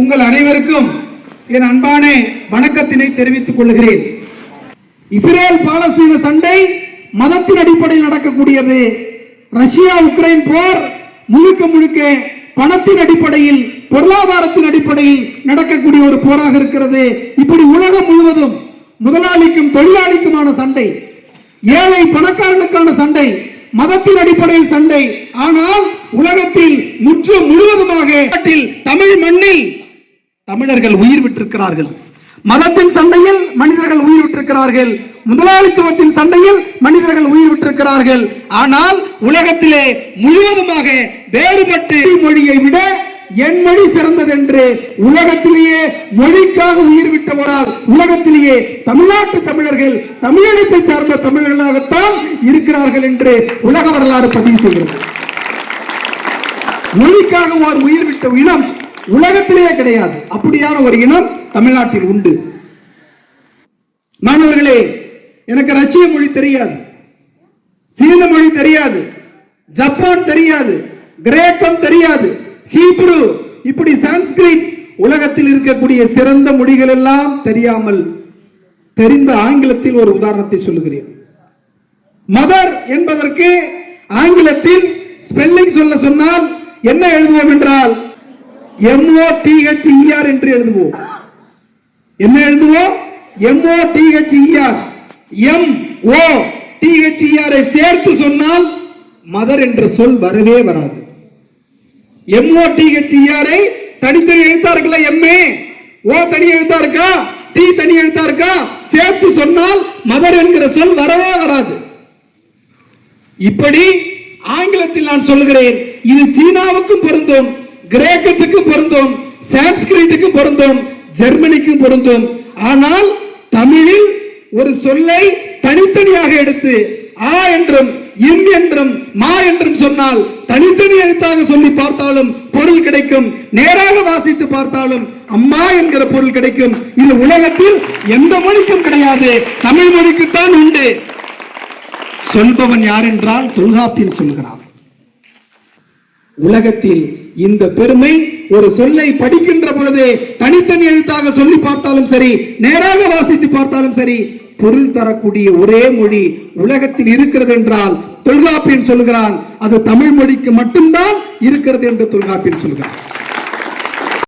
உங்கள் அனைவருக்கும் என் அன்பான வணக்கத்தினை தெரிவித்துக் கொள்கிறேன். இஸ்ரேல் பாலஸ்தீன சண்டை மதத்தின் அடிப்படையில் நடக்கக்கூடியது. ரஷ்யா உக்ரைன் போர் முழுக்க முழுக்க பணத்தின் அடிப்படையில் பொருளாதாரத்தின் அடிப்படையில் நடக்கக்கூடிய ஒரு போராக இருக்கிறது. இப்படி உலகம் முழுவதும் முதலாளிக்கும் தொழிலாளிக்குமான சண்டை ஏழை பணக்காரனுக்கான சண்டை மதத்தின் அடிப்படையில் சண்டை. ஆனால் உலகத்தில் முற்று முழுவதுமாக நாட்டில், தமிழ் மண்ணில் தமிழர்கள் உயிர் விட்டிருக்கிறார்கள். மதத்தின் சண்டையில் மனிதர்கள் உயிர் விட்டிருக்கிறார்கள். முதலாளித்துவத்தின் சண்டையில் மனிதர்கள் உயிர் விட்டிருக்கிறார்கள். ஆனால் உலகத்திலே முழுவதுமாக வேறுபட்டு மொழியை விட என் மொழி சிறந்தது என்று உலகத்திலேயே மொழிக்காக உயிர் விட்டவரால் உலகத்திலேயே தமிழ்நாட்டு தமிழர்கள் தமிழினத்தை சார்ந்த தமிழர்களாகத்தான் இருக்கிறார்கள் என்று உலக வரலாறு பதிவு செய்கிறது. மொழிக்காக ஒரு உயிர் விட்ட இனம் உலகத்திலேயே கிடையாது. அப்படியான ஒரு இனம் தமிழ்நாட்டில் உண்டு. மாணவர்களே எனக்கு ரஷ்ய மொழி தெரியாது. சீன மொழி தெரியாது. ஜப்பான் தெரியாது. கிரேக்கம் தெரியாது. ஹீப்ரு இப்படி சான்ஸ்கிரிட் உலகத்தில் இருக்கக்கூடிய சிறந்த மொழிகள் எல்லாம் தெரியாமல் தெரிந்த ஆங்கிலத்தில் ஒரு உதாரணத்தை சொல்லுகிறேன். மதர் என்பதற்கு ஆங்கிலத்தில் ஸ்பெல்லிங் சொல்ல சொன்னால் என்ன எழுதுவோம் என்றால் எம்ஓடிஹெச்இஆர் என்று எழுதுவோம். என்ன எழுதுவோம்? எம்ஓடிஹெச்இஆர் எம் ஓ டிஹெச்இஆரை சேர்த்து சொன்னால் மதர் என்ற சொல் வரவே வராது. எம்ஓடிஹெச்இஆரை தனித்தனி எழுத்தா இருக்குல்ல எம்ஏ ஓ தனி எழுத்தா இருக்கா? டி தனி எழுத்தா இருக்கா? சேர்த்து சொன்னால் மதர் என்கிற சொல் வரவே வராது. இப்படி ஆங்கிலத்தில் நான் சொல்லுகிறேன். இது சீனாவுக்கும் பொருந்தும். கிரேக்கத்துக்கும் பொருந்தும் சான்ஸ்கிரிட்டுக்கும் பொருந்தும் ஜெர்மனிக்கும் பொருந்தும். ஆனால் தமிழில் ஒரு சொல்லை தனித்தனியாக எடுத்து ஆ என்றும் இம் என்றும் மா என்றும் சொன்னால் தனித்தனி எழுத்தாக சொல்லி பார்த்தாலும் பொருள் கிடைக்கும். நேராக வாசித்து பார்த்தாலும் அம்மா என்கிற பொருள் கிடைக்கும். இது உலகத்தில் எந்த மொழிக்கும் கிடையாது. தமிழ் மொழிக்குத்தான் உண்டு. சொல்பவன் யார் என்றால் தொல்காப்பியன் சொல்கிறான். உலகத்தில் இந்த பெருமை ஒரு சொல்லை படிக்கின்ற பொழுது தனித்தனி எழுத்தாக சொல்லி பார்த்தாலும் சரி நேராக வாசித்து பார்த்தாலும் சரி பொருள் தரக்கூடிய ஒரே மொழி உலகத்தில் இருக்கிறது என்றால் தொல்காப்பியன் சொல்கிறான் அது தமிழ் மொழிக்கு மட்டும்தான் இருக்கிறது என்று தொல்காப்பியன் சொல்கிறான்